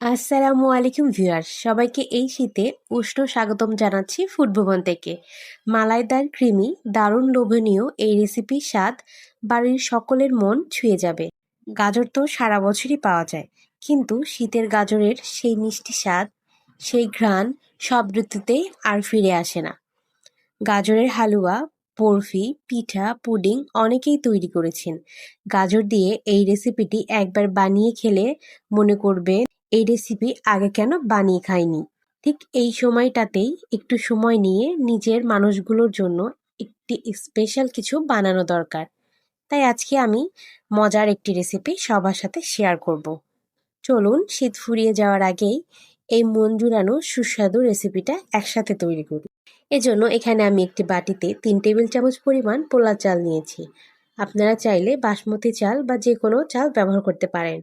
আসসালামু আলাইকুম ভিউয়ার্স। সবাইকে এই শীতে উষ্ণ স্বাগতম জানাচ্ছি ফুড ভবন থেকে। মালাইদার ক্রিমি দারুণ লোভনীয় এই রেসিপির স্বাদ বাড়ির সকলের মন ছুঁয়ে যাবে। গাজর তো সারা বছরই পাওয়া যায়, কিন্তু শীতের গাজরের সেই মিষ্টি স্বাদ, সেই ঘ্রাণ সব ঋতুতেই আর ফিরে আসে না। গাজরের হালুয়া, বরফি, পিঠা, পুডিং অনেকেই তৈরি করেছেন। গাজর দিয়ে এই রেসিপিটি একবার বানিয়ে খেলে মনে করবে এই রেসিপি আগে কেন বানিয়ে খাইনি? ঠিক এই সময়টাতেই একটু সময় নিয়ে নিজের মানুষগুলোর জন্য একটি স্পেশাল কিছু বানানো দরকার। তাই আজকে আমি মজার একটি রেসিপি সবার সাথে শেয়ার করব। চলুন শীত ফুরিয়ে যাওয়ার আগেই এই জুড়ানো সুস্বাদু রেসিপিটা একসাথে তৈরি করি। এজন্য এখানে আমি একটি বাটিতে তিন টেবিল চামচ পরিমাণ পোলা চাল নিয়েছি। আপনারা চাইলে বাসমতি চাল বা যে কোনো চাল ব্যবহার করতে পারেন।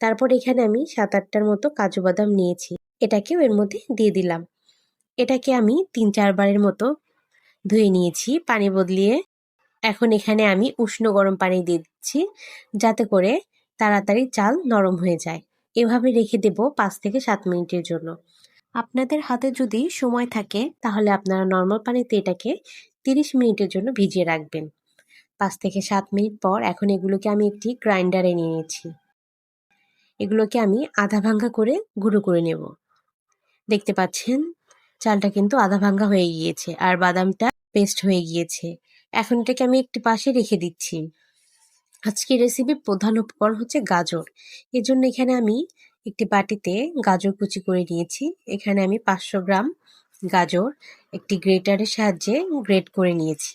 তারপর এখানে আমি সাত আটটার মতো কাজু বাদাম নিয়েছি। এটাকেও এর মধ্যে দিয়ে দিলাম। এটাকে আমি তিন চারবারের মতো ধুয়ে নিয়েছি পানি বদলিয়ে। এখন এখানে আমি উষ্ণ গরম পানি দিয়ে দিচ্ছি যাতে করে তাড়াতাড়ি চাল নরম হয়ে যায়। এভাবে রেখে দেব পাঁচ থেকে সাত মিনিটের জন্য। আপনাদের হাতে যদি সময় থাকে তাহলে আপনারা নর্মাল পানিতে এটাকে তিরিশ মিনিটের জন্য ভিজিয়ে রাখবেন। পাঁচ থেকে সাত মিনিট পর এখন এগুলোকে আমি একটি গ্রাইন্ডারে নিয়ে নিয়েছি এগুলোকে আমি আধা ভাঙ্গা করে গুঁড়ো করে নেব। দেখতে পাচ্ছেন? চালটা কিন্তু আধা ভাঙ্গা হয়ে গিয়েছে আর বাদামটা পেস্ট হয়ে গিয়েছে। এখন এটাকে আমি একটি পাশে রেখে দিচ্ছি। আজকে রেসিপির প্রধান উপকরণ হচ্ছে গাজর। এর জন্য এখানে আমি একটি বাটিতে গাজর কুচি করে নিয়েছি। এখানে আমি পাঁচশো গ্রাম গাজর একটি গ্রেটারের সাহায্যে গ্রেট করে নিয়েছি।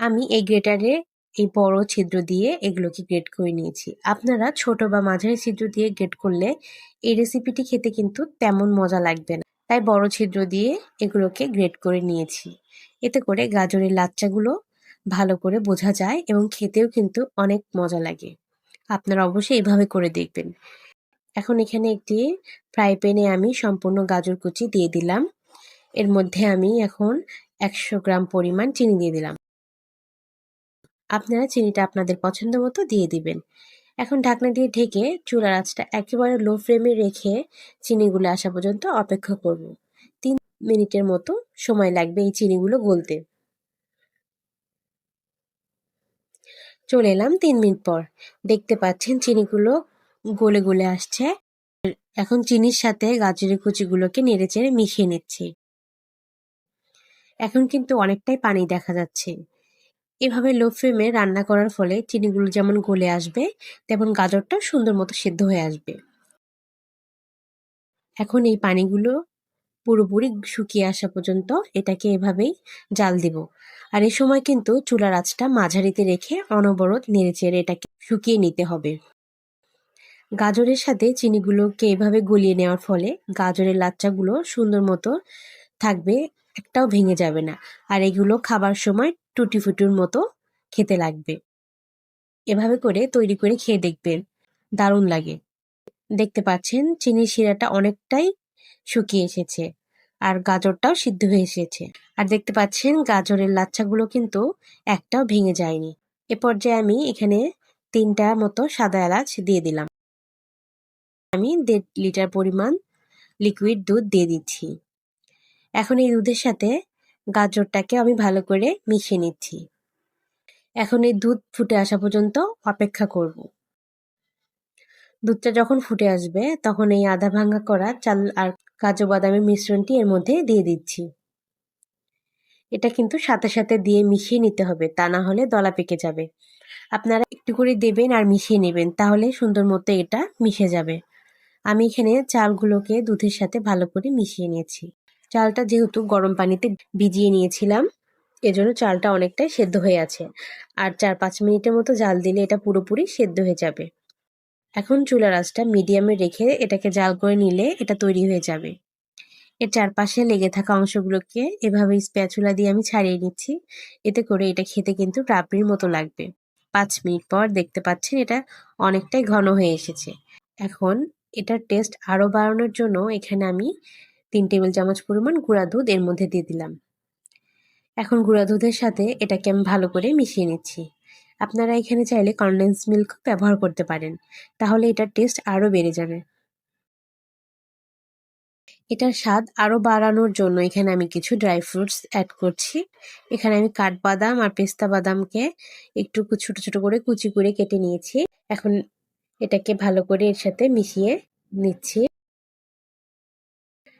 আমি এই গ্রেটারে এই বড় ছিদ্র দিয়ে এগুলোকে গ্রেট করে নিয়েছি। আপনারা ছোট বা মাঝারি ছিদ্র দিয়ে গ্রেট করলে এই রেসিপিটি খেতে কিন্তু তেমন মজা লাগবে না। তাই বড় ছিদ্র দিয়ে এগুলোকে গ্রেট করে নিয়েছি। এতে করে গাজরের লাচ্চাগুলো ভালো করে বোঝা যায় এবং খেতেও কিন্তু অনেক মজা লাগে। আপনারা অবশ্যই এভাবে করে দেখবেন। এখন এখানে একটি ফ্রাই প্যানে আমি সম্পূর্ণ গাজর কুচি দিয়ে দিলাম। এর মধ্যে আমি এখন একশো গ্রাম পরিমাণ চিনি দিয়ে দিলাম। আপনারা চিনিটা আপনাদের পছন্দ মতো দিয়ে দিবেন। এখন ঢাকনা দিয়ে ঢেকে চুলার আঁচটা একেবারে লো ফ্লেমে রেখে চিনিগুলো আসা পর্যন্ত অপেক্ষা করব। তিন মিনিটের মতো সময় লাগবে এই চিনিগুলো গলতে। চলে এলাম তিন মিনিট পর। দেখতে পাচ্ছেন চিনিগুলো গলে গলে আসছে। এখন চিনির সাথে গাজরের কুচিগুলোকে নেড়ে চেড়ে মিশিয়ে নিচ্ছি। এখন কিন্তু অনেকটাই পানি দেখা যাচ্ছে। এভাবে লো ফ্লেমে রান্না করার ফলে চিনিগুলো যেমন গলে আসবে, তেমন গাজরটা সুন্দর মতো সেদ্ধ হয়ে আসবে। এখন এই পানিগুলো পুরোপুরি শুকিয়ে আসা পর্যন্ত এটাকে এভাবেই জাল দিব। আর এই সময় কিন্তু চুলার আঁচটা মাঝারিতে রেখে অনবরত নেড়ে চেড়ে এটাকে শুকিয়ে নিতে হবে। গাজরের সাথে চিনিগুলোকে এভাবে গলিয়ে নেওয়ার ফলে গাজরের লাচ্চাগুলো সুন্দর মতো থাকবে একটাও ভেঙে যাবে না। আর এগুলো খাবার সময় টুটি ফুটুর মতো খেতে লাগবে। এভাবে করে তৈরি করে খেয়ে দেখবেন। দারুণ লাগে। দেখতে পাচ্ছেন চিনির শিরাটা অনেকটাই শুকিয়ে এসেছে আর গাজরটাও সিদ্ধ হয়ে এসেছে। আর দেখতে পাচ্ছেন গাজরের লাচ্ছাগুলো কিন্তু একটাও ভেঙে যায়নি। এ পর্যায়ে আমি এখানে তিনটা মতো সাদা এলাচ দিয়ে দিলাম। আমি দেড় লিটার পরিমাণ লিকুইড দুধ দিয়ে দিচ্ছি। এখন এই দুধের সাথে গাজরটাকে আমি ভালো করে মিশিয়ে নিচ্ছি। এখন এই দুধ ফুটে আসা পর্যন্ত অপেক্ষা করব। দুধটা যখন ফুটে আসবে, তখন এই আধা ভাঙ্গা করা চাল আর কাজু বাদামের মিশ্রণটি এর মধ্যে দিয়ে দিচ্ছি। এটা কিন্তু সাথে সাথে দিয়ে মিশিয়ে নিতে হবে, তা না হলে দলা পেকে যাবে। আপনারা একটু করে দেবেন আর মিশিয়ে নেবেন, তাহলে সুন্দর মতো এটা মিশে যাবে। আমি এখানে চালগুলোকে দুধের সাথে ভালো করে মিশিয়ে নিয়েছি। চালটা যেহেতু গরম পানিতে ভিজিয়ে নিয়েছিলাম, এজন্য চালটা অনেকটাই সেদ্ধ হয়ে আছে। আর চার পাঁচ মিনিটের মতো জাল দিলে এটা পুরোপুরি সেদ্ধ হয়ে যাবে। এখন চুলার আঁচটা মিডিয়ামে রেখে এটাকে জাল করে নিলে এটা তৈরি হয়ে যাবে। এর চারপাশে লেগে থাকা অংশগুলোকে এভাবে স্প্যাচুলা দিয়ে আমি ছাড়িয়ে নিচ্ছি। এতে করে এটা খেতে কিন্তু রাবড়ির মতো লাগবে। পাঁচ মিনিট পর দেখতে পাচ্ছেন এটা অনেকটাই ঘন হয়ে এসেছে। এখন এটার টেস্ট আরও বাড়ানোর জন্য এখানে আমি তিন টেবিল চামচ পরিমাণ গুঁড়া দুধ এর মধ্যে দিয়ে দিলাম। এখন গুঁড়া দুধের সাথে এটাকে আমি ভালো করে মিশিয়ে নিচ্ছি। আপনারা এখানে চাইলে কনডেন্স মিল্ক ব্যবহার করতে পারেন, তাহলে এটার টেস্ট আরও বেড়ে যাবে। এটার স্বাদ আরও বাড়ানোর জন্য এখানে আমি কিছু ড্রাই ফ্রুটস অ্যাড করছি। এখানে আমি কাঠবাদাম আর পেস্তা বাদামকে একটু ছোট ছোট করে কুচি করে কেটে নিয়েছি। এখন এটাকে ভালো করে এর সাথে মিশিয়ে নিচ্ছি।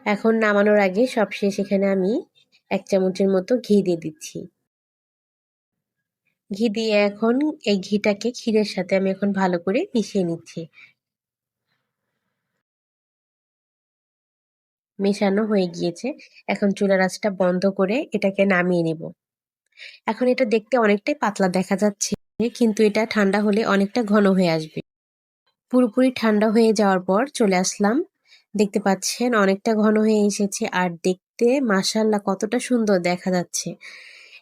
এখন নামানোর আগে সবশেষ এখানে আমি এক চামচের মতো ঘি দিয়ে দিচ্ছি। ঘি দিয়ে এখন এই ঘিটাকে ক্ষীরের সাথে আমি এখন ভালো করে মিশিয়ে নিচ্ছি। মেশানো হয়ে গিয়েছে। এখন চুলার আঁচটা বন্ধ করে এটাকে নামিয়ে নেব। এখন এটা দেখতে অনেকটাই পাতলা দেখা যাচ্ছে, কিন্তু এটা ঠান্ডা হলে অনেকটা ঘন হয়ে আসবে। পুরোপুরি ঠান্ডা হয়ে যাওয়ার পর চলে আসলাম দেখতে পাচ্ছেন অনেকটা ঘন হয়ে এসেছে আর দেখতে মাসাল্লাহ কতটা সুন্দর দেখা যাচ্ছে।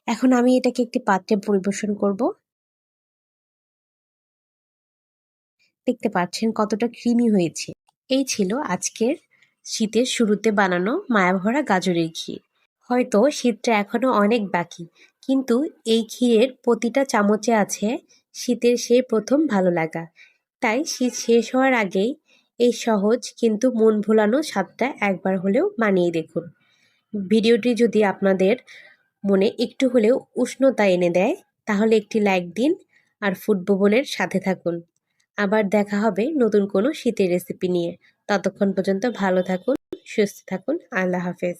এখন আমি এটাকে একটি পাত্রে পরিবেশন করব। দেখতে পাচ্ছেন কতটা ক্রিমি হয়েছে। এই ছিল আজকের শীতের শুরুতে বানানো মায়াভরা গাজরের ক্ষীর। হয়তো শীতটা এখনও অনেক বাকি, কিন্তু এই ক্ষীরের প্রতিটা চামচে আছে শীতের সেই প্রথম ভালো লাগা। তাই শীত শেষ হওয়ার আগেই এই সহজ কিন্তু মন ভোলানো স্বাদটা একবার হলেও মানিয়ে দেখুন। ভিডিওটি যদি আপনাদের মনে একটু হলেও উষ্ণতা এনে দেয়, তাহলে একটি লাইক দিন আর ফুড ভুবনের সাথে থাকুন। আবার দেখা হবে নতুন কোনো শীতের রেসিপি নিয়ে। ততক্ষণ পর্যন্ত ভালো থাকুন, সুস্থ থাকুন। আল্লাহ হাফেজ।